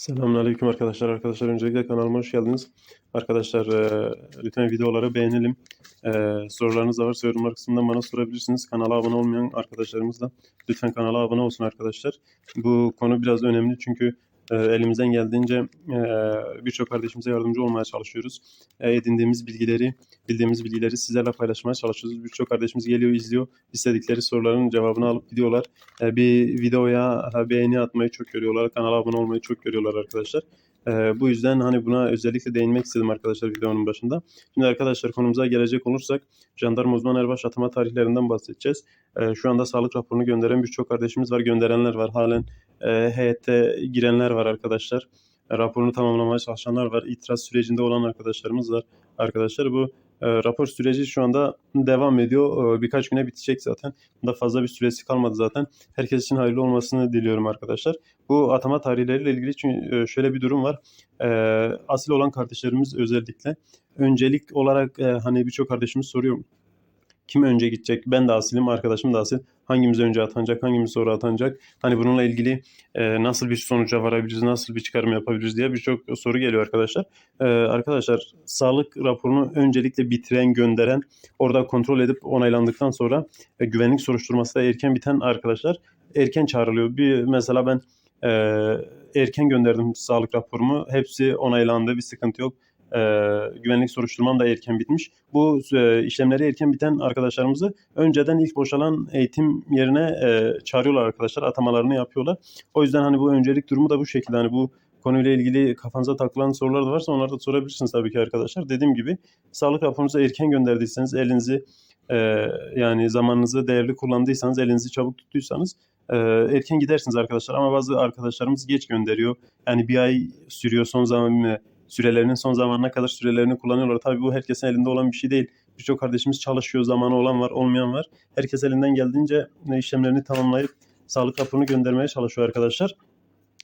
Selamünaleyküm arkadaşlar. Arkadaşlar öncelikle kanalıma hoş geldiniz. Arkadaşlar e, lütfen videoları beğenelim. E, sorularınız da varsa yorumlar kısmından bana sorabilirsiniz. Kanala abone olmayan arkadaşlarımız da lütfen kanala abone olsun arkadaşlar. Bu konu biraz önemli çünkü e, elimizden geldiğince e, birçok kardeşimize yardımcı olmaya çalışıyoruz. E, edindiğimiz bilgileri, bildiğimiz bilgileri sizlerle paylaşmaya çalışıyoruz. Birçok kardeşimiz geliyor, izliyor. istedikleri soruların cevabını alıp gidiyorlar. E, bir videoya beğeni atmayı çok görüyorlar. Kanala abone olmayı çok görüyorlar arkadaşlar. E, bu yüzden hani buna özellikle değinmek istedim arkadaşlar videonun başında. Şimdi arkadaşlar konumuza gelecek olursak jandarma uzman erbaş atama tarihlerinden bahsedeceğiz. E, şu anda sağlık raporunu gönderen birçok kardeşimiz var. Gönderenler var. Halen e, heyette girenler var arkadaşlar. E, raporunu tamamlamaya çalışanlar var. İtiraz sürecinde olan arkadaşlarımız var. Arkadaşlar bu e, rapor süreci şu anda devam ediyor. E, birkaç güne bitecek zaten. Bunda fazla bir süresi kalmadı zaten. Herkes için hayırlı olmasını diliyorum arkadaşlar. Bu atama tarihleriyle ilgili çünkü e, şöyle bir durum var. E, asil olan kardeşlerimiz özellikle öncelik olarak e, hani birçok kardeşimiz soruyor. Kim önce gidecek? Ben de asilim, arkadaşım da asil. Hangimiz önce atanacak, hangimiz sonra atanacak? Hani bununla ilgili e, nasıl bir sonuca varabiliriz, nasıl bir çıkarım yapabiliriz diye birçok soru geliyor arkadaşlar. E, arkadaşlar sağlık raporunu öncelikle bitiren, gönderen, orada kontrol edip onaylandıktan sonra e, güvenlik soruşturması da erken biten arkadaşlar erken çağrılıyor. Bir mesela ben e, erken gönderdim sağlık raporumu. Hepsi onaylandı, bir sıkıntı yok. E, güvenlik soruşturmam da erken bitmiş. Bu e, işlemleri erken biten arkadaşlarımızı önceden ilk boşalan eğitim yerine e, çağırıyorlar arkadaşlar. Atamalarını yapıyorlar. O yüzden hani bu öncelik durumu da bu şekilde. Hani bu konuyla ilgili kafanıza takılan sorular da varsa onları da sorabilirsiniz tabii ki arkadaşlar. Dediğim gibi sağlık raporunuzu erken gönderdiyseniz elinizi e, yani zamanınızı değerli kullandıysanız elinizi çabuk tuttuysanız e, erken gidersiniz arkadaşlar. Ama bazı arkadaşlarımız geç gönderiyor. Yani bir ay sürüyor son zaman sürelerinin son zamanına kadar sürelerini kullanıyorlar. Tabii bu herkesin elinde olan bir şey değil. Birçok kardeşimiz çalışıyor, zamanı olan var, olmayan var. Herkes elinden geldiğince işlemlerini tamamlayıp sağlık raporunu göndermeye çalışıyor arkadaşlar.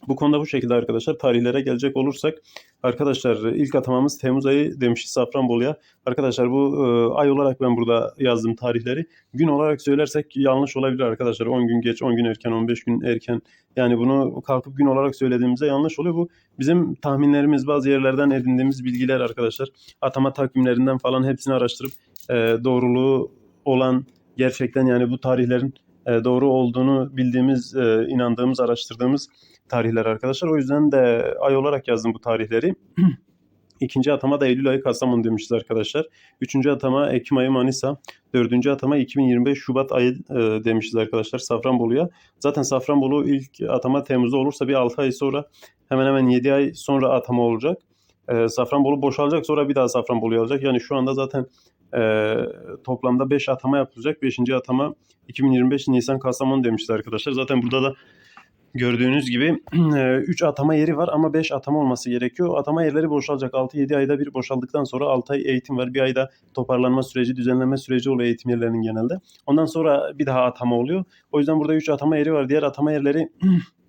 Bu konuda bu şekilde arkadaşlar. Tarihlere gelecek olursak arkadaşlar ilk atamamız Temmuz ayı demişiz Safranbolu'ya. Arkadaşlar bu e, ay olarak ben burada yazdım tarihleri. Gün olarak söylersek yanlış olabilir arkadaşlar. 10 gün geç, 10 gün erken, 15 gün erken. Yani bunu kalkıp gün olarak söylediğimizde yanlış oluyor. Bu bizim tahminlerimiz, bazı yerlerden edindiğimiz bilgiler arkadaşlar. Atama takvimlerinden falan hepsini araştırıp e, doğruluğu olan gerçekten yani bu tarihlerin e, doğru olduğunu bildiğimiz, e, inandığımız, araştırdığımız tarihler arkadaşlar. O yüzden de ay olarak yazdım bu tarihleri. İkinci atama da Eylül ayı Kastamonu demişiz arkadaşlar. Üçüncü atama Ekim ayı Manisa. Dördüncü atama 2025 Şubat ayı e, demişiz arkadaşlar Safranbolu'ya. Zaten Safranbolu ilk atama Temmuz'da olursa bir 6 ay sonra hemen hemen 7 ay sonra atama olacak. E, Safranbolu boşalacak sonra bir daha Safranbolu'ya alacak. Yani şu anda zaten e, toplamda 5 atama yapılacak. 5. atama 2025 Nisan Kastamonu demişiz arkadaşlar. Zaten burada da gördüğünüz gibi 3 atama yeri var ama 5 atama olması gerekiyor. Atama yerleri boşalacak. 6-7 ayda bir boşaldıktan sonra 6 ay eğitim var. Bir ayda toparlanma süreci, düzenlenme süreci oluyor eğitim yerlerinin genelde. Ondan sonra bir daha atama oluyor. O yüzden burada 3 atama yeri var. Diğer atama yerleri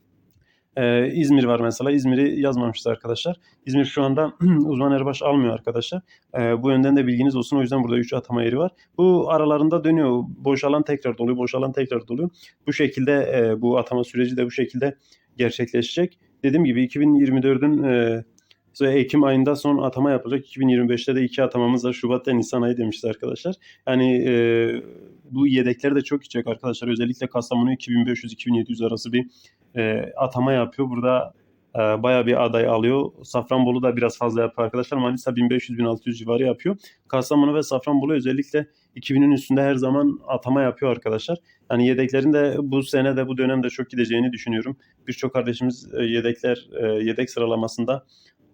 Ee, İzmir var mesela. İzmir'i yazmamışız arkadaşlar. İzmir şu anda uzman erbaş almıyor arkadaşlar. Ee, bu yönden de bilginiz olsun. O yüzden burada 3 atama yeri var. Bu aralarında dönüyor. Boşalan tekrar doluyor. Boşalan tekrar doluyor. Bu şekilde e, bu atama süreci de bu şekilde gerçekleşecek. Dediğim gibi 2024'ün e, Ekim ayında son atama yapılacak. 2025'te de iki atamamız var. Şubat'ta Nisan ayı demişiz arkadaşlar. Yani e, bu yedekler de çok gidecek arkadaşlar. Özellikle Kastamonu 2500-2700 arası bir e, atama yapıyor. Burada e, bayağı bir aday alıyor. Safranbolu da biraz fazla yapıyor arkadaşlar. Manisa 1500-1600 civarı yapıyor. Kastamonu ve Safranbolu özellikle 2000'in üstünde her zaman atama yapıyor arkadaşlar. Yani yedeklerin de bu sene de bu dönemde çok gideceğini düşünüyorum. Birçok kardeşimiz e, yedekler e, yedek sıralamasında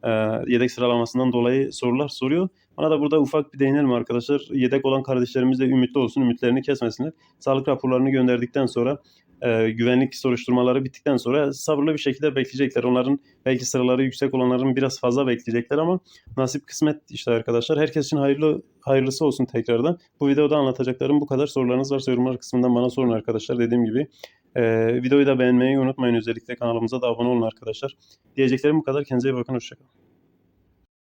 e, yedek sıralamasından dolayı sorular soruyor. Bana da burada ufak bir değinelim arkadaşlar. Yedek olan kardeşlerimiz de ümitli olsun, ümitlerini kesmesinler. Sağlık raporlarını gönderdikten sonra e, güvenlik soruşturmaları bittikten sonra sabırlı bir şekilde bekleyecekler. Onların belki sıraları yüksek olanların biraz fazla bekleyecekler ama nasip kısmet işte arkadaşlar. Herkes için hayırlı hayırlısı olsun tekrardan. Bu videoda anlatacaklarım bu kadar. Sorularınız varsa yorumlar kısmından bana sorun arkadaşlar. Dediğim gibi e, videoyu da beğenmeyi unutmayın. Özellikle kanalımıza da abone olun arkadaşlar. Diyeceklerim bu kadar. Kendinize iyi bakın. Hoşçakalın.